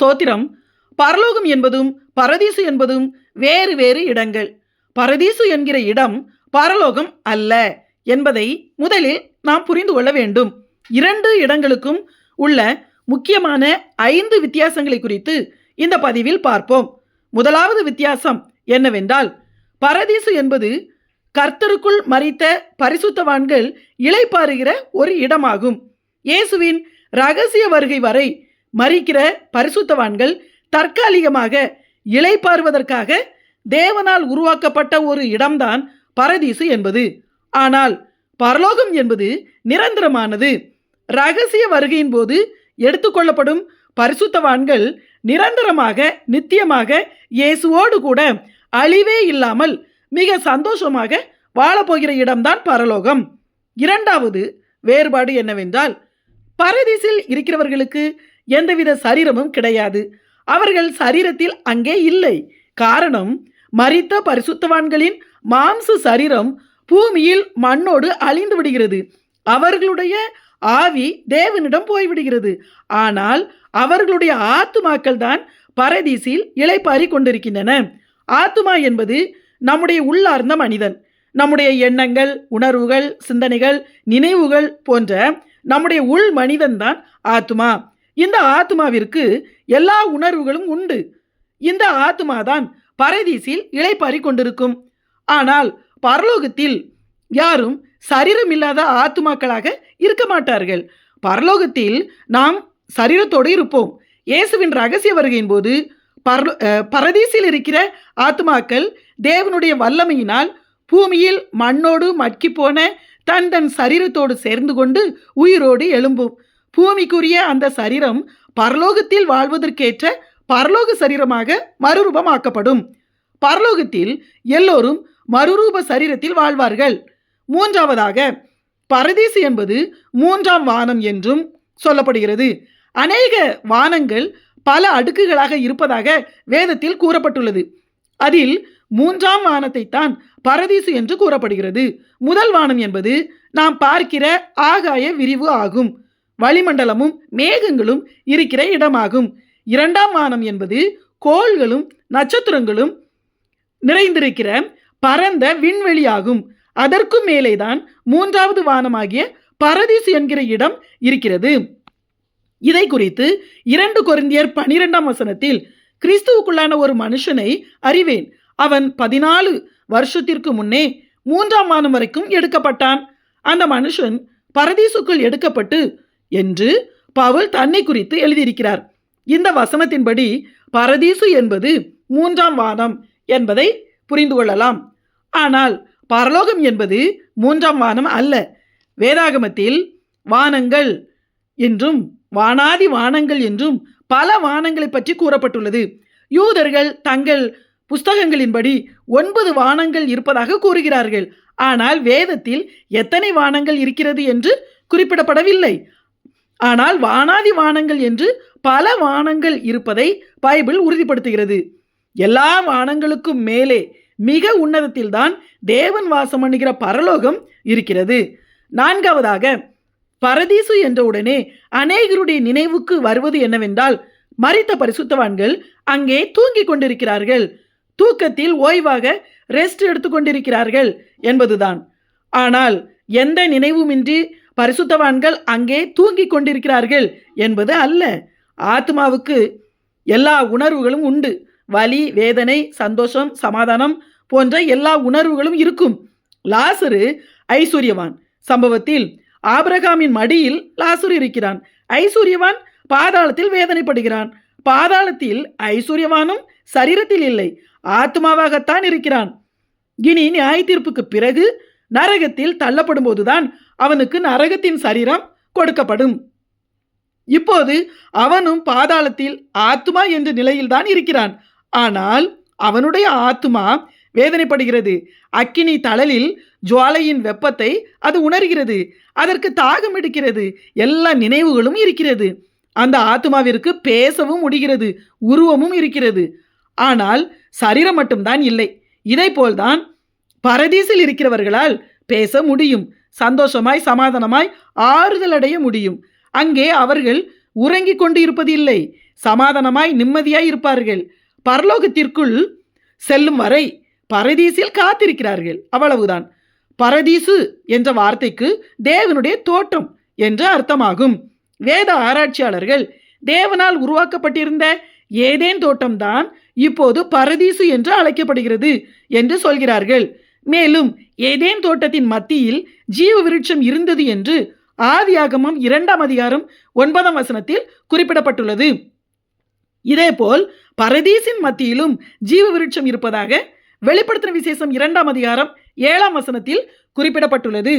ஸ்தோத்திரம். பரலோகம் என்பதும் பரதீசு என்பதும் வேறு வேறு இடங்கள். பரதீசு என்கிற இடம் பரலோகம் அல்ல என்பதை முதலில் நாம் புரிந்து கொள்ள வேண்டும். இரண்டு இடங்களுக்கும் உள்ள முக்கியமான ஐந்து வித்தியாசங்களை குறித்து இந்த பதிவில் பார்ப்போம். முதலாவது வித்தியாசம் என்னவென்றால் பரதீசு என்பது கர்த்தருக்குள் மறித்த பரிசுத்தவான்கள் இளைப்பாறுகிற ஒரு இடமாகும். இயேசுவின் ரகசிய வருகை வரை மறிக்கிற பரிசுத்தவான்கள் தற்காலிகமாக இளைப்பாறுவதற்காக தேவனால் உருவாக்கப்பட்ட ஒரு இடம்தான் பரதீசு என்பது. ஆனால் பரலோகம் என்பது நிரந்தரமானது. ரகசிய வருகையின் போது எடுத்துக்கொள்ளப்படும் பரிசுத்தவான்கள் நிரந்தரமாக நித்தியமாக இயேசுவோடு கூட அழிவே இல்லாமல் மிக சந்தோஷமாக வாழப்போகிற இடம்தான் பரலோகம். இரண்டாவது வேறுபாடு என்னவென்றால் பரதீசில் இருக்கிறவர்களுக்கு எந்தவித சரீரமும் கிடையாது. அவர்கள் சரீரத்தில் அங்கே இல்லை. காரணம் மறித்த பரிசுத்தவான்களின் மாம்ச சரீரம் பூமியில் மண்ணோடு அழிந்து விடுகிறது. அவர்களுடைய ஆவி தேவனிடம் போய்விடுகிறது. ஆனால் அவர்களுடைய ஆத்துமாக்கள் தான் பரதீசில் இலைப்பாரி கொண்டிருக்கின்றன. ஆத்துமா என்பது நம்முடைய உள்ளார்ந்த மனிதன். நம்முடைய எண்ணங்கள் உணர்வுகள் சிந்தனைகள் நினைவுகள் போன்ற நம்முடைய உள் மனிதன்தான் ஆத்துமா. இந்த ஆத்மாவிற்கு எல்லா உணர்வுகளும் உண்டு. இந்த ஆத்மாதான் பரதீசில் இழைப்பாரி கொண்டிருக்கும். ஆனால் பரலோகத்தில் யாரும் சரீரம் இல்லாத ஆத்துமாக்களாக இருக்க மாட்டார்கள். பரலோகத்தில் நாம் சரீரத்தோடு இருப்போம். இயேசுவின் ரகசிய வருகையின் போது பரலோ பரதீசில் இருக்கிற ஆத்துமாக்கள் தேவனுடைய வல்லமையினால் பூமியில் மண்ணோடு மட்கி போன தன் தன் சரீரத்தோடு சேர்ந்து கொண்டு உயிரோடு எழும்பும். பூமிக்குரிய அந்த சரீரம் பரலோகத்தில் வாழ்வதற்கேற்ற பரலோக சரீரமாக மறுரூபமாக்கப்படும். பரலோகத்தில் எல்லோரும் மறுரூப சரீரத்தில் வாழ்வார்கள். மூன்றாவதாக பரதீசு என்பது மூன்றாம் வானம் என்றும் சொல்லப்படுகிறது. அநேக வானங்கள் பல அடுக்குகளாக இருப்பதாக வேதத்தில் கூறப்பட்டுள்ளது. அதில் மூன்றாம் வானத்தை தான் பரதீசு என்று கூறப்படுகிறது. முதல் வானம் என்பது நாம் பார்க்கிற ஆகாய விரிவு ஆகும். வளிமண்டலமும் மேகங்களும் இருக்கிற இடமாகும். இரண்டாம் வானம் என்பது கோள்களும் நட்சத்திரங்களும் நிறைந்திருக்கிற பரந்த விண்வெளியாகும். அதற்கும் மேலேதான் மூன்றாவது வானமாகிய பரதீசு என்கிற இடம் இருக்கிறது. இதை குறித்து இரண்டு கொருந்தியர் பனிரெண்டாம் வசனத்தில் கிறிஸ்துவுக்குள்ளான ஒரு மனுஷனை அறிவேன். அவன் பதினாலு வருஷத்திற்கு முன்னே மூன்றாம் வானம் வரைக்கும் எடுக்கப்பட்டான். அந்த மனுஷன் பரதீசுக்குள் எடுக்கப்பட்டு என்று பவுல் தன்னை குறித்து எழுதியிருக்கிறார். இந்த வசனத்தின்படி பரதீசு என்பது மூன்றாம் வானம் என்பதை புரிந்து கொள்ளலாம். ஆனால் பரலோகம் என்பது மூன்றாம் வானம் அல்ல. வேதாகமத்தில் வானங்கள் என்றும் வானாதி வானங்கள் என்றும் பல வானங்களை பற்றி கூறப்பட்டுள்ளது. யூதர்கள் தங்கள் புஸ்தகங்களின்படி ஒன்பது வானங்கள் இருப்பதாக கூறுகிறார்கள். ஆனால் வேதத்தில் எத்தனை வானங்கள் இருக்கிறது என்று குறிப்பிடப்படவில்லை. ஆனால் வானாதி வானங்கள் என்று பல வானங்கள் இருப்பதை பைபிள் உறுதிப்படுத்துகிறது. எல்லா வானங்களுக்கும் மேலே மிக உன்னதத்தில்தான் தேவன் வாசம் பண்ணுகிற பரலோகம் இருக்கிறது. நான்காவதாக பரதீசு என்ற உடனே அநேகருடைய நினைவுக்கு வருவது என்னவென்றால் மறித்த பரிசுத்தவான்கள் அங்கே தூங்கிக் கொண்டிருக்கிறார்கள். தூக்கத்தில் ஓய்வாக ரெஸ்ட் எடுத்துக்கொண்டிருக்கிறார்கள் என்பதுதான். ஆனால் எந்த நினைவுமின்றி பரிசுத்தவான்கள் அங்கே தூங்கிக் கொண்டிருக்கிறார்கள் என்பது அல்ல. ஆத்மாவுக்கு எல்லா உணர்வுகளும் உண்டு. வலி வேதனை சந்தோஷம் சமாதானம் போன்ற எல்லா உணர்வுகளும் இருக்கும். லாசரு ஐஸ்வர்யவான். சம்பவத்தில் ஆபிரகாமின் மடியில் லாசுர் இருக்கிறான். ஐஸ்வர்யவான் பாதாளத்தில் வேதனைப்படுகிறான். பாதாளத்தில் ஐஸ்வர்யவானும் சரீரத்தில் இல்லை. ஆத்மாவாகத்தான் இருக்கிறான். இனி நியாய தீர்ப்புக்கு பிறகு நரகத்தில் தள்ளப்படும் போதுதான் அவனுக்கு நரகத்தின் சரீரம் கொடுக்கப்படும். இப்போது அவனும் பாதாளத்தில் ஆத்மா என்ற நிலையில்தான் இருக்கிறான். ஆனால் அவனுடைய ஆத்மா வேதனைப்படுகிறது. அக்கினி தழலில் ஜுவாலையின் வெப்பத்தை அது உணர்கிறது. அதற்கு தாகம் எடுக்கிறது. எல்லா நினைவுகளும் இருக்கிறது. அந்த ஆத்மாவிற்கு பேசவும் முடிகிறது. உருவமும் இருக்கிறது. ஆனால் சரீரம் மட்டும்தான் இல்லை. இதைப்போல்தான் பரதீசில் இருக்கிறவர்களால் பேச முடியும். சந்தோஷமாய் சமாதானமாய் ஆறுதல் அடைய முடியும். அங்கே அவர்கள் உறங்கிக் கொண்டு இருப்பதில்லை சமாதானமாய் நிம்மதியாய் இருப்பார்கள். பரலோகத்திற்குள் செல்லும் வரை பரதீசில் காத்திருக்கிறார்கள். அவ்வளவுதான். பரதீசு என்ற வார்த்தைக்கு தேவனுடைய தோட்டம் என்று அர்த்தமாகும். வேத ஆராய்ச்சியாளர்கள் தேவனால் உருவாக்கப்பட்டிருந்த ஏதேன் தோட்டம்தான் இப்போது பரதீசு என்று அழைக்கப்படுகிறது என்று சொல்கிறார்கள். மேலும் ஏதேன் தோட்டத்தின் மத்தியில் ஜீவ விருட்சம் இருந்தது என்று ஆதியாகமம் இரண்டாம் அதிகாரம் ஒன்பதாம் வசனத்தில் குறிப்பிடப்பட்டுள்ளது. இதேபோல் பரதீசின் மத்தியிலும் ஜீவ விருட்சம் இருப்பதாக வெளிப்படுத்தின விசேஷம் இரண்டாம் அதிகாரம் ஏழாம் வசனத்தில் குறிப்பிடப்பட்டுள்ளது.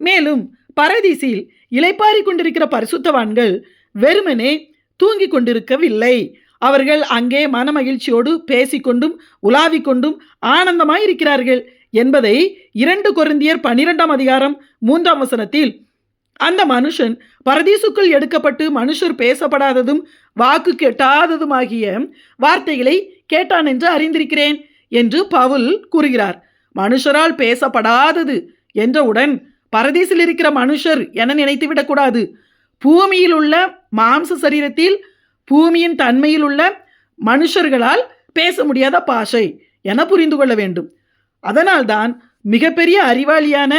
மேலும் பரதீசில் இலைப்பாரி கொண்டிருக்கிற பரிசுத்தவான்கள் வெறுமனே தூங்கிக் கொண்டிருக்கவில்லை. அவர்கள் அங்கே மனமகிழ்ச்சியோடு பேசிக்கொண்டும் உலாவிக்கொண்டும் ஆனந்தமாய் இருக்கிறார்கள் என்பதை இரண்டு கொருந்தியர் பனிரெண்டாம் அதிகாரம் மூன்றாம் வசனத்தில் அந்த மனுஷன் பரதீசுக்குள் எடுக்கப்பட்டு மனுஷர் பேசப்படாததும் வாக்கு கெட்டாததுமாகிய வார்த்தைகளை கேட்டான் என்று அறிந்திருக்கிறேன் என்று பவுல் கூறுகிறார். மனுஷரால் பேசப்படாதது என்றவுடன் பரதீசில் இருக்கிற மனுஷர் என நினைத்து விடக்கூடாது பூமியில் உள்ள மாம்ச சரீரத்தில் பூமியின் தன்மையில் உள்ள மனுஷர்களால் பேச முடியாத பாஷை என புரிந்து கொள்ள வேண்டும். அதனால்தான் மிகப்பெரிய அறிவாளியான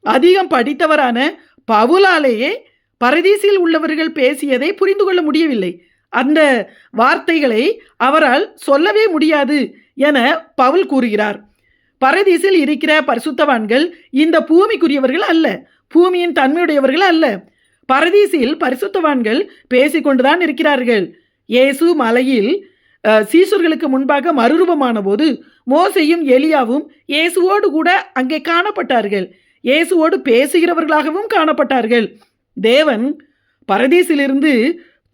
அதிகம் படித்தவரான பவுலாலேயே பரதீசில் உள்ளவர்கள் பேசியதை புரிந்து கொள்ள முடியவில்லை. அந்த வார்த்தைகளை அவரால் சொல்லவே முடியாது என பவுல் கூறுகிறார். பரதீசில் இருக்கிற பரிசுத்தவான்கள் இந்த பூமிக்குரியவர்கள் அல்ல பூமியின் தன்மையுடையவர்கள் அல்ல. பரதீசில் பரிசுத்தவான்கள் பேசிக்கொண்டுதான் இருக்கிறார்கள். இயேசு மலையில் சீசர்களுக்கு முன்பாக மறுரூபமான போது மோசையும் எலியாவும் இயேசுவோடு கூட அங்கே காணப்பட்டார்கள். இயேசுவோடு பேசுகிறவர்களாகவும் காணப்பட்டார்கள். தேவன் பரதீசிலிருந்து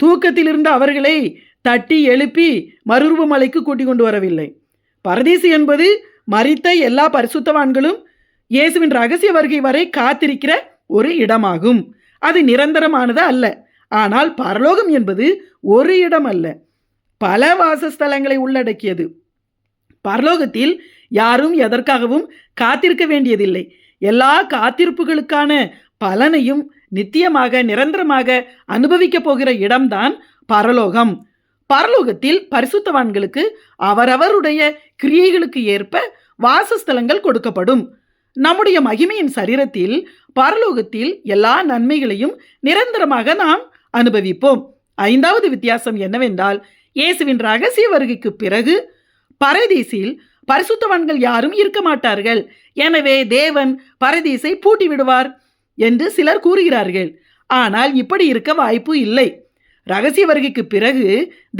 தூக்கத்திலிருந்து அவர்களை தட்டி எழுப்பி மறுரூப மலைக்கு கூட்டிக் கொண்டு வரவில்லை. பரதீசு என்பது மறித்த எல்லா பரிசுத்தவான்களும் இயேசுவின் ரகசிய வருகை வரை காத்திருக்கிற ஒரு இடமாகும். அது நிரந்தரமானது அல்ல. ஆனால் பரலோகம் என்பது ஒரு இடம் அல்ல பல வாசஸ்தலங்களை உள்ளடக்கியது. பரலோகத்தில் யாரும் எதற்காகவும் காத்திருக்க வேண்டியதில்லை. எல்லா காத்திருப்புகளுக்கான பலனையும் நித்தியமாக நிரந்தரமாக அனுபவிக்கப் போகிற இடம்தான் பரலோகம். பரலோகத்தில் பரிசுத்தவான்களுக்கு அவரவருடைய கிரியைகளுக்கு ஏற்ப வாசஸ்தலங்கள் கொடுக்கப்படும். நம்முடைய மகிமையின் சரீரத்தில் பரலோகத்தில் எல்லா நன்மைகளையும் நிரந்தரமாக நாம் அனுபவிப்போம். ஐந்தாவது வித்தியாசம் என்னவென்றால் இயேசுவின் ரகசிய வருகைக்கு பிறகு பரதீசில் பரிசுத்தவான்கள் யாரும் இருக்க மாட்டார்கள். எனவே தேவன் பரதீசை பூட்டி விடுவார் என்று சிலர் கூறுகிறார்கள். ஆனால் இப்படி இருக்க வாய்ப்பு இல்லை. ரகசிய வருகைக்கு பிறகு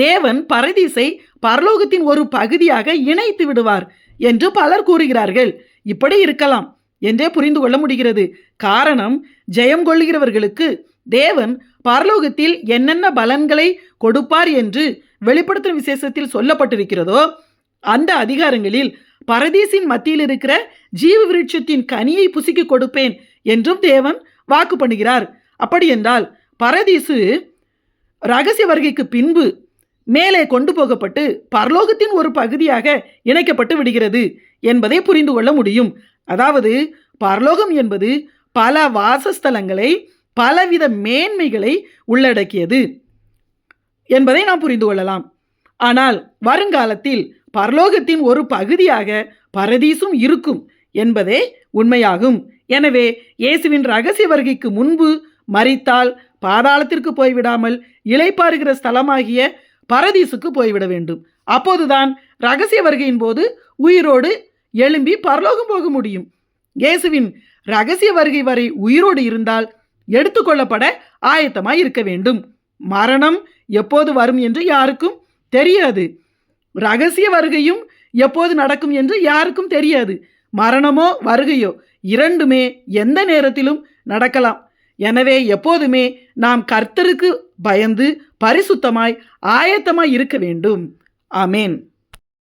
தேவன் பரதீசை பரலோகத்தின் ஒரு பகுதியாக இணைத்து விடுவார் என்று பலர் கூறுகிறார்கள். இப்படி இருக்கலாம் என்றே புரிந்து கொள்ள முடிகிறது. காரணம் ஜெயம் கொள்ளுகிறவர்களுக்கு தேவன் பரலோகத்தில் என்னென்ன பலன்களை கொடுப்பார் என்று வெளிப்படுத்தும் விசேஷத்தில் சொல்லப்பட்டிருக்கிறதோ அந்த அதிகாரங்களில் பரதீசின் மத்தியில் இருக்கிற ஜீவ விருட்சத்தின் கனியை புசிக்கு கொடுப்பேன் என்றும் தேவன் வாக்கு பண்ணுகிறார். அப்படியென்றால் பரதீசு ரகசிய வருகைக்கு பின்பு மேலே கொண்டு போகப்பட்டு பரலோகத்தின் ஒரு பகுதியாக இணைக்கப்பட்டு விடுகிறது என்பதை புரிந்து கொள்ள முடியும். அதாவது பரலோகம் என்பது பல வாசஸ்தலங்களை பலவித மேன்மைகளை உள்ளடக்கியது. என்பதை நாம் புரிந்து கொள்ளலாம். ஆனால் வருங்காலத்தில் பரலோகத்தின் ஒரு பகுதியாக பரதீசும் இருக்கும் என்பதே உண்மையாகும். எனவே இயேசுவின் ரகசிய வருகைக்கு முன்பு மறித்தால் பாதாளத்திற்கு போய்விடாமல் இளைப்பாறுகிற ஸ்தலமாகிய பரதீசுக்கு போய்விட வேண்டும். அப்போதுதான் ரகசிய வருகையின் போது உயிரோடு எழும்பி பரலோகம் போக முடியும். இயேசுவின் ரகசிய வருகை வரை உயிரோடு இருந்தால் எடுத்துக்கொள்ளப்பட ஆயத்தமாய் இருக்க வேண்டும். மரணம் எப்போது வரும் என்று யாருக்கும் தெரியாது. ரகசிய வருகையும் எப்போது நடக்கும் என்று யாருக்கும் தெரியாது. மரணமோ வருகையோ இரண்டுமே எந்த நேரத்திலும் நடக்கலாம். எனவே எப்போதுமே நாம் கர்த்தருக்கு பயந்து பரிசுத்தமாய் ஆயத்தமாய் இருக்க வேண்டும். ஆமேன்.